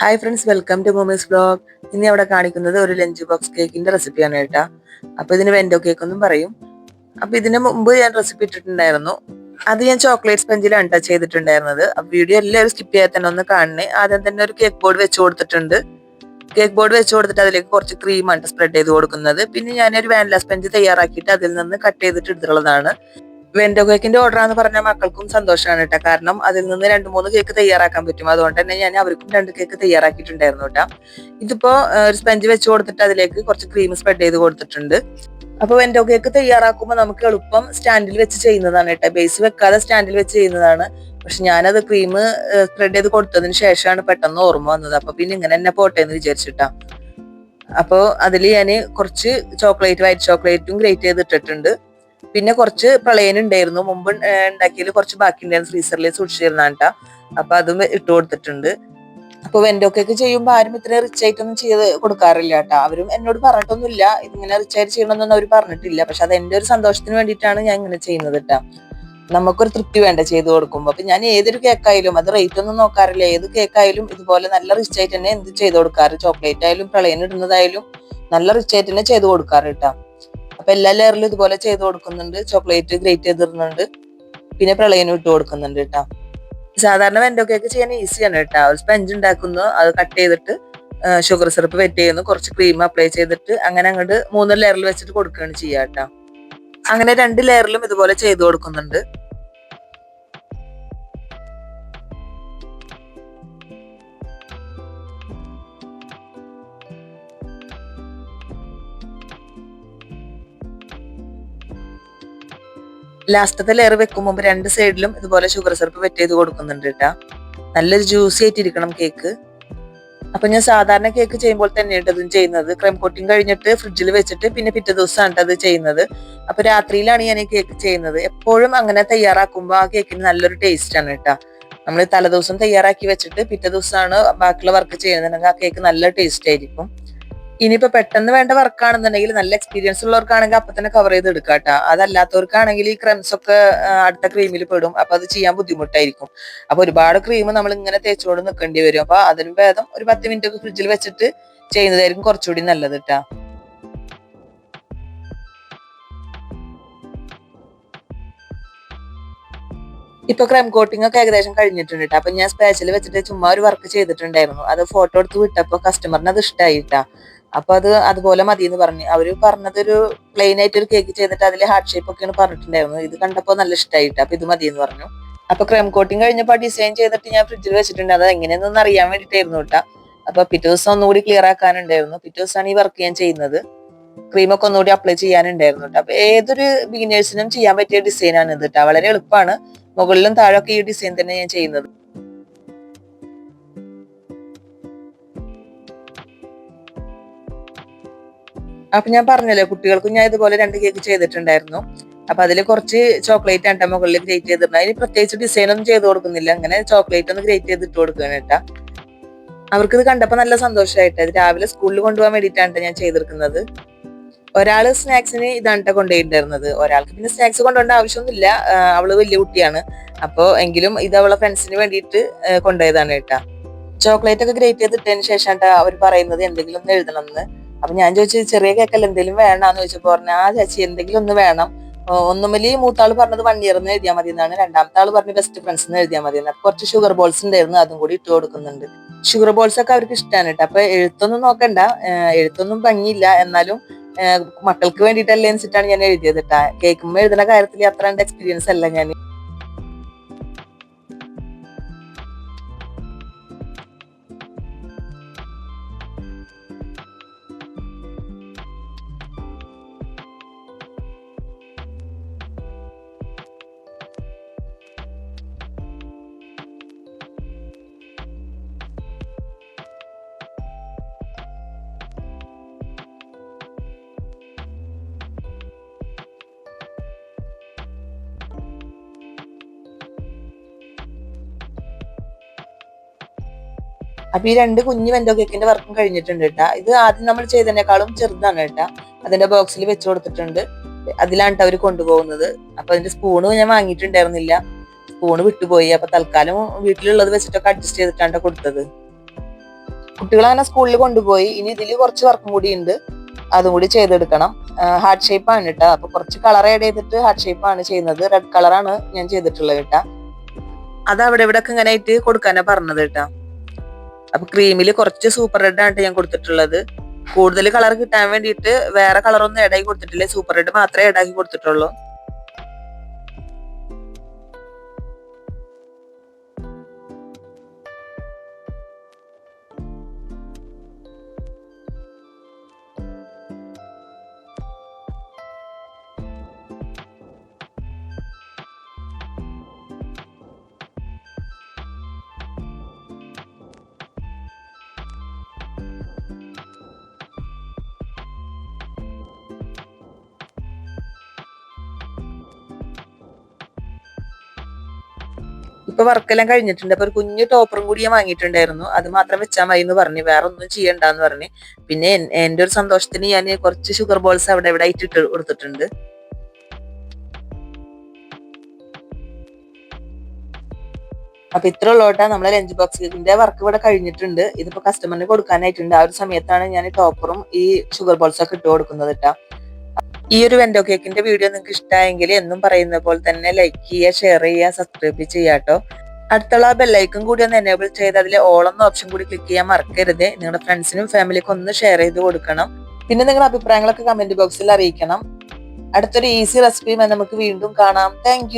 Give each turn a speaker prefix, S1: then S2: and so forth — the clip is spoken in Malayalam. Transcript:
S1: Hi friends welcome to mommy's blog ഇന്ന് അവിടെ കാണിക്കുന്നത് ഒരു ലഞ്ച് ബോക്സ് കേക്കിന്റെ റെസിപ്പിയാണ് കേട്ടാ. അപ്പൊ ഇതിന് വെൻഡോ കേക്ക് എന്നും പറയും. അപ്പൊ ഇതിന് മുമ്പ് ഞാൻ റെസിപ്പി ഇട്ടിട്ടുണ്ടായിരുന്നു. അത് ഞാൻ ചോക്ലേറ്റ് സ്പഞ്ചിലാണ് ടച്ച് ചെയ്തിട്ടുണ്ടായിരുന്നത്. അപ്പൊ വീഡിയോ എല്ലാവരും സ്കിപ്പ് ചെയ്യാതെ തന്നെ ഒന്ന് കാണണേ. ആദ്യം തന്നെ ഒരു കേക്ക് ബോർഡ് വെച്ച് കൊടുത്തിട്ടുണ്ട്. കേക്ക് ബോർഡ് വെച്ച് കൊടുത്തിട്ട് അതിലേക്ക് കുറച്ച് ക്രീമാണ് സ്പ്രെഡ് ചെയ്ത് കൊടുക്കുന്നത്. പിന്നെ ഞാനൊരു വാനില സ്പഞ്ച് തയ്യാറാക്കിയിട്ട് അതിൽ നിന്ന് കട്ട് ചെയ്തിട്ട് എടുത്തിട്ടുള്ളതാണ്. വെൻഡോ കേക്കിന്റെ ഓർഡർ ആണെന്ന് പറഞ്ഞ മക്കൾക്കും സന്തോഷമാണ് കേട്ടോ കാരണം അതിൽ നിന്ന് രണ്ട് മൂന്ന് കേക്ക് തയ്യാറാക്കാൻ പറ്റും. അതുകൊണ്ട് തന്നെ ഞാൻ അവർക്കും രണ്ട് കേക്ക് തയ്യാറാക്കിയിട്ടുണ്ടായിരുന്നു കേട്ടോ ഇതിപ്പോ ഒരു സ്പഞ്ച് വെച്ച് കൊടുത്തിട്ട് അതിലേക്ക് കുറച്ച് ക്രീം സ്പ്രെഡ് ചെയ്ത് കൊടുത്തിട്ടുണ്ട്. അപ്പൊ വെൻഡോ കേക്ക് തയ്യാറാക്കുമ്പോൾ നമുക്ക് എളുപ്പം സ്റ്റാൻഡിൽ വെച്ച് ചെയ്യുന്നതാണ് കേട്ടോ ബേസ് വെക്കാതെ സ്റ്റാൻഡിൽ വെച്ച് ചെയ്യുന്നതാണ്. പക്ഷെ ഞാനത് ക്രീം സ്പ്രെഡ് ചെയ്ത് കൊടുത്തതിന് ശേഷമാണ് പെട്ടെന്ന് ഓർമ്മ വന്നത്. അപ്പൊ പിന്നെ ഇങ്ങനെ തന്നെ പോട്ടെ എന്ന് വിചാരിച്ചിട്ടാ അപ്പോ അതിൽ ഞാൻ കുറച്ച് ചോക്ലേറ്റ് വൈറ്റ് ചോക്ലേറ്റും ഗ്രേറ്റ് ചെയ്ത് ഇട്ടിട്ടുണ്ട് പിന്നെ കുറച്ച് പ്രളയൻ ഉണ്ടായിരുന്നു. മുമ്പ് ഉണ്ടാക്കിയതിൽ കുറച്ച് ബാക്കി ഉണ്ടായിരുന്നു ഫ്രീസറിൽ സൂക്ഷിച്ചിരുന്നാണ് കേട്ടോ അപ്പൊ അതും ഇട്ട് കൊടുത്തിട്ടുണ്ട്. അപ്പൊ വെൻഡോ കേക്ക് ചെയ്യുമ്പോൾ ആരും ഇത്ര റിച്ച് ആയിട്ടൊന്നും ചെയ്ത് കൊടുക്കാറില്ല കേട്ടോ അവരും എന്നോട് പറഞ്ഞിട്ടൊന്നുമില്ല. ഇങ്ങനെ റിച്ച് ആയിട്ട് ചെയ്യണമെന്നൊന്നും അവർ പറഞ്ഞിട്ടില്ല. പക്ഷെ അത് എന്റെ ഒരു സന്തോഷത്തിന് വേണ്ടിയിട്ടാണ് ഞാൻ ഇങ്ങനെ ചെയ്യുന്നത് കേട്ടോ നമുക്കൊരു തൃപ്തി വേണ്ട ചെയ്ത് കൊടുക്കുമ്പോൾ അപ്പൊ ഞാൻ ഏതൊരു കേക്കായാലും അത് റേറ്റ് ഒന്നും നോക്കാറില്ല. ഏത് കേക്കായാലും ഇതുപോലെ നല്ല റിച്ച് ആയിട്ട് തന്നെ എന്ത് ചെയ്ത് കൊടുക്കാറ്? ചോക്ലേറ്റ് ആയാലും പ്രളയം ഇടുന്നതായാലും നല്ല റിച്ച് ആയിട്ട് തന്നെ ചെയ്ത് കൊടുക്കാറ് കേട്ടോ അപ്പൊ എല്ലാ ലെയറിലും ഇതുപോലെ ചെയ്ത് കൊടുക്കുന്നുണ്ട്. ചോക്ലേറ്റ് ഗ്രേറ്റ് ചെയ്തിടുന്നുണ്ട്. പിന്നെ പ്രളയനും ഇട്ട് കൊടുക്കുന്നുണ്ട് കേട്ടോ. സാധാരണ വെൻഡോ കേക്ക് ചെയ്യാൻ ഈസിയാണ് കേട്ടോ. ഒരു സ്പഞ്ച് ഉണ്ടാക്കുന്നു അത് കട്ട് ചെയ്തിട്ട് ഷുഗർ സിറപ്പ് വെറ്റ് ചെയ്യുന്നു കുറച്ച് ക്രീം അപ്ലൈ ചെയ്തിട്ട് അങ്ങനെ അങ്ങോട്ട് മൂന്ന് ലെയറിൽ വെച്ചിട്ട് കൊടുക്കുകയാണ് ചെയ്യുക കേട്ടോ. അങ്ങനെ രണ്ട് ലെയറിലും ഇതുപോലെ ചെയ്ത് കൊടുക്കുന്നുണ്ട്. ലാസ്റ്റത്തെ ലെയർ വെക്കും മുമ്പ് രണ്ട് സൈഡിലും ഇതുപോലെ ഷുഗർ സിറപ്പ് വെറ്റ് ചെയ്ത് കൊടുക്കുന്നുണ്ട് കേട്ടാ നല്ലൊരു ജ്യൂസി ആയിട്ട് ഇരിക്കണം കേക്ക് അപ്പൊ ഞാൻ സാധാരണ കേക്ക് ചെയ്യുമ്പോൾ തന്നെ ഇട്ടതും ചെയ്യുന്നത്. ക്രീം കോട്ടിങ് കഴിഞ്ഞിട്ട് ഫ്രിഡ്ജിൽ വെച്ചിട്ട് പിന്നെ പിറ്റേ ദിവസമാണ് അത് ചെയ്യുന്നത്. അപ്പൊ രാത്രിയിലാണ് ഞാൻ ഈ കേക്ക് ചെയ്യുന്നത്. എപ്പോഴും അങ്ങനെ തയ്യാറാക്കുമ്പോൾ ആ കേക്കിന് നല്ലൊരു ടേസ്റ്റ് ആണ് കേട്ടാ നമ്മൾ തലേദിവസം തയ്യാറാക്കി വെച്ചിട്ട് പിറ്റേ ദിവസമാണ് ബാക്കിയുള്ള വർക്ക് ചെയ്യുന്നുണ്ടെങ്കിൽ ആ കേക്ക് നല്ല ടേസ്റ്റ് ആയിരിക്കും. ഇനിയിപ്പോ പെട്ടെന്ന് വേണ്ട വർക്കാണെന്നുണ്ടെങ്കിൽ നല്ല എക്സ്പീരിയൻസ് ഉള്ളവർക്കാണെങ്കിൽ അപ്പൊ തന്നെ കവർ ചെയ്ത് എടുക്കാം കേട്ടോ അതല്ലാത്തവർക്കാണെങ്കിൽ ഈ ക്രംസ് ഒക്കെ അടുത്ത ക്രീമിൽ പെടും. അപ്പൊ അത് ചെയ്യാൻ ബുദ്ധിമുട്ടായിരിക്കും. അപ്പൊ ഒരുപാട് ക്രീം നമ്മൾ ഇങ്ങനെ തേച്ചുകൊണ്ട് നിൽക്കേണ്ടി വരും. അപ്പൊ അതിന് ഭേദം ഒരു പത്ത് മിനിറ്റ് ഒക്കെ ഫ്രിഡ്ജിൽ വെച്ചിട്ട് ചെയ്യുന്നതായിരിക്കും കുറച്ചുകൂടി നല്ലത് കേട്ടാ ഇപ്പൊ ക്രൈം കോട്ടിംഗ് ഒക്കെ ഏകദേശം കഴിഞ്ഞിട്ടുണ്ട് ട്ടോ. അപ്പൊ ഞാൻ സ്പേഷ്യൽ വെച്ചിട്ട് ചുമ്മാ ഒരു വർക്ക് ചെയ്തിട്ടുണ്ടായിരുന്നു. അത് ഫോട്ടോ എടുത്ത് വിട്ടപ്പോ കസ്റ്റമറിന് അത് ഇഷ്ടമായിട്ടാ അപ്പൊ അത് അതുപോലെ മതി എന്ന് പറഞ്ഞു. അവർ പറഞ്ഞത് ഒരു പ്ലെയിൻ ആയിട്ട് ഒരു കേക്ക് ചെയ്തിട്ട് അതിൽ ഹാർട്ട് ഷേപ്പ് ഒക്കെയാണ് പറഞ്ഞിട്ടുണ്ടായിരുന്നു. ഇത് കണ്ടപ്പോ നല്ല ഇഷ്ടമായിട്ട് അപ്പൊ ഇത് മതി എന്ന് പറഞ്ഞു. അപ്പൊ ക്രൈം കോട്ടിങ് കഴിഞ്ഞപ്പോ ഡിസൈൻ ചെയ്തിട്ട് ഞാൻ ഫ്രിഡ്ജിൽ വെച്ചിട്ടുണ്ട്. അത് എങ്ങനെയാണെന്ന് അറിയാൻ വേണ്ടിട്ടായിരുന്നു കേട്ടാ. അപ്പൊ പിറ്റേ ദിവസം ഒന്നുകൂടി ക്ലിയർ ആക്കാനുണ്ടായിരുന്നു. പിറ്റേ ദിവസമാണ് ഈ വർക്ക് ഞാൻ ചെയ്യുന്നത്. ക്രീമൊക്കെ ഒന്നുകൂടി അപ്ലൈ ചെയ്യാനുണ്ടായിരുന്നു കേട്ടോ. അപ്പൊ ഏതൊരു ബിഗിനേഴ്സിനും ചെയ്യാൻ പറ്റിയ ഡിസൈൻ ആണ് ഇത് കേട്ടോ. വളരെ എളുപ്പമാണ്. മുകളിലും താഴൊക്കെ ഈ ഡിസൈൻ തന്നെ ഞാൻ ചെയ്യുന്നത്. അപ്പൊ ഞാൻ പറഞ്ഞല്ലോ കുട്ടികൾക്കും ഞാൻ ഇതുപോലെ രണ്ട് കേക്ക് ചെയ്തിട്ടുണ്ടായിരുന്നു. അപ്പൊ അതിൽ കുറച്ച് ചോക്ലേറ്റ് ആണ് മുകളിൽ ഗ്രേറ്റ് ചെയ്തിട്ടുണ്ട് അതിന് പ്രത്യേകിച്ച് ഡിസൈൻ ഒന്നും ചെയ്ത് കൊടുക്കുന്നില്ല. അങ്ങനെ ചോക്ലേറ്റ് ഒന്ന് ഗ്രേറ്റ് ചെയ്തിട്ട് കൊടുക്കുകയാണ് കേട്ടാ അവർക്ക് ഇത് കണ്ടപ്പോ നല്ല സന്തോഷമായിട്ട് ഇത് രാവിലെ സ്കൂളിൽ കൊണ്ടുപോകാൻ വേണ്ടിയിട്ടാണ് ട്ടോ ഞാൻ ചെയ്തെടുക്കുന്നത് ഒരാൾ സ്നാക്സിന് ഇതാണ് ട്ടോ കൊണ്ടുപോയിട്ടുണ്ടായിരുന്നത്. ഒരാൾക്ക് പിന്നെ സ്നാക്സ് കൊണ്ടുപോകേണ്ട ആവശ്യമൊന്നുമില്ല. അവൾ വലിയ കുട്ടിയാണ്. അപ്പോ എങ്കിലും ഇത് അവളെ ഫ്രണ്ട്സിന് വേണ്ടിയിട്ട് കൊണ്ടുപോയതാണ് കേട്ടാ ചോക്ലേറ്റ് ഒക്കെ ഗ്രേറ്റ് ചെയ്തിട്ടതിന് ശേഷം അവർ പറയുന്നത് എന്തെങ്കിലും എഴുതണം എന്ന്. അപ്പൊ ഞാൻ ചോദിച്ചു ചെറിയ കേക്കല്ല എന്തെങ്കിലും വേണമെന്ന് ചോദിച്ചപ്പോ പറഞ്ഞു ആ ചേച്ചി എന്തെങ്കിലും ഒന്ന് വേണം. ഒന്നുമില്ലി മൂത്താൾ പറഞ്ഞത് വൺ ഇയർ എന്ന് എഴുതിയാൽ മതി എന്നാണ് രണ്ടാമത്തെ ആൾ പറഞ്ഞ് ബെസ്റ്റ് ഫ്രണ്ട്സ് എന്ന് എഴുതിയാൽ മതി എന്നാണ് കുറച്ച് ഷുഗർ ബോൾസ് ഉണ്ടായിരുന്നു അതും കൂടി ഇട്ട് കൊടുക്കുന്നുണ്ട്. ഷുഗർ ബോൾസ് ഒക്കെ അവർക്ക് ഇഷ്ടമാണ് കേട്ടോ. അപ്പൊ എഴുത്തൊന്നും നോക്കണ്ട. എഴുത്തൊന്നും ഭംഗിയില്ല. എന്നാലും മക്കൾക്ക് വേണ്ടിയിട്ടല്ലേ വെച്ചിട്ടാണ് ഞാൻ എഴുതിയത് കേട്ടാ. കേൾക്കുമ്പോൾ എഴുതുന്ന കാര്യത്തിൽ അത്ര എക്സ്പീരിയൻസ് അല്ല ഞാൻ അപ്പൊ ഈ രണ്ട് കുഞ്ഞു വെന്തോ കേക്കിന്റെ വർക്കും കഴിഞ്ഞിട്ടുണ്ട് കേട്ടാ. ഇത് ആദ്യം നമ്മൾ ചെയ്തതിനേക്കാളും ചെറുതാണ് കേട്ടാ. അതിന്റെ ബോക്സിൽ വെച്ച് കൊടുത്തിട്ടുണ്ട്. അതിലാണ് അവർ കൊണ്ടുപോകുന്നത്. അപ്പൊ അതിന്റെ സ്പൂണ് ഞാൻ വാങ്ങിയിട്ടുണ്ടായിരുന്നില്ല. സ്പൂണ് വിട്ടുപോയി. അപ്പൊ തൽക്കാലം വീട്ടിലുള്ളത് വെച്ചിട്ടൊക്കെ അഡ്ജസ്റ്റ് ചെയ്തിട്ടാണ് കൊടുത്തത്. കുട്ടികൾ അങ്ങനെ സ്കൂളിൽ കൊണ്ടുപോയി. ഇനി ഇതിൽ കുറച്ച് വർക്കും കൂടി ഉണ്ട്. അതും കൂടി ചെയ്തെടുക്കണം. ഹാർട്ട് ഷേപ്പ് ആണ് കേട്ടോ. അപ്പൊ കുറച്ച് കളർ ആഡ് ചെയ്തിട്ട് ഹാർട്ട് ഷേപ്പ് ആണ് ചെയ്യുന്നത്. റെഡ് കളറാണ് ഞാൻ ചെയ്തിട്ടുള്ളത് കേട്ടാ. അത് അവിടെ ഇവിടെ ഒക്കെ ഇങ്ങനെ ആയിട്ട് കൊടുക്കാനാ പറഞ്ഞത് കേട്ടാ. അപ്പൊ ക്രീമിൽ കുറച്ച് സൂപ്പർ റെഡ് ആണ് ഞാൻ കൊടുത്തിട്ടുള്ളത്. കൂടുതൽ കളർ കിട്ടാൻ വേണ്ടിയിട്ട് വേറെ കളറൊന്നും ആക്കി കൊടുത്തിട്ടില്ല. സൂപ്പർ റെഡ് മാത്രമേ ഇടാക്കി കൊടുത്തിട്ടുള്ളൂ. ഇപ്പൊ വർക്കെല്ലാം കഴിഞ്ഞിട്ടുണ്ട്. അപ്പൊ ഒരു കുഞ്ഞു ടോപ്പറും കൂടി ഞാൻ വാങ്ങിയിട്ടുണ്ടായിരുന്നു. അത് മാത്രം വെച്ചാൽ മതി എന്ന് പറഞ്ഞു. വേറെ ഒന്നും ചെയ്യണ്ടെന്ന് പറഞ്ഞു. പിന്നെ എന്റെ ഒരു സന്തോഷത്തിന് ഞാൻ കുറച്ച് ഷുഗർ ബോൾസ് അവിടെ ഇവിടെ ആയിട്ട് ഇട്ട് കൊടുത്തിട്ടുണ്ട്. അപ്പൊ ഇത്ര ഉള്ളോട്ടാ നമ്മളെ ലഞ്ച് ബോക്സിന്റെ വർക്ക് ഇവിടെ കഴിഞ്ഞിട്ടുണ്ട്. ഇതിപ്പോ കസ്റ്റമറിന് കൊടുക്കാനായിട്ടുണ്ട്. ആ ഒരു സമയത്താണ് ഞാൻ ടോപ്പറും ഈ ഷുഗർ ബോൾസ് ഒക്കെ ഇട്ട് കൊടുക്കുന്നത് കേട്ടാ. ഈ ഒരു വെൻഡോ കേക്കിന്റെ വീഡിയോ നിങ്ങൾക്ക് ഇഷ്ടമായെങ്കിൽ എന്നും പറയുന്ന പോലെ തന്നെ ലൈക്ക് ചെയ്യുക ഷെയർ ചെയ്യുക സബ്സ്ക്രൈബ് ചെയ്യാട്ടോ അടുത്തുള്ള ബെല്ലൈക്കും കൂടി ഒന്ന് എനേബിൾ ചെയ്ത് അതിൽ എന്ന ഓപ്ഷൻ കൂടി ക്ലിക്ക് ചെയ്യാൻ മറക്കരുത്. നിങ്ങളുടെ ഫ്രണ്ട്സിനും ഫാമിലിക്കും ഒന്ന് ഷെയർ ചെയ്ത് കൊടുക്കണം. പിന്നെ നിങ്ങളുടെ അഭിപ്രായങ്ങളൊക്കെ കമന്റ് ബോക്സിൽ അറിയിക്കണം. അടുത്തൊരു ഈസി റെസിപ്പിയുമായി നമുക്ക് വീണ്ടും കാണാം. താങ്ക്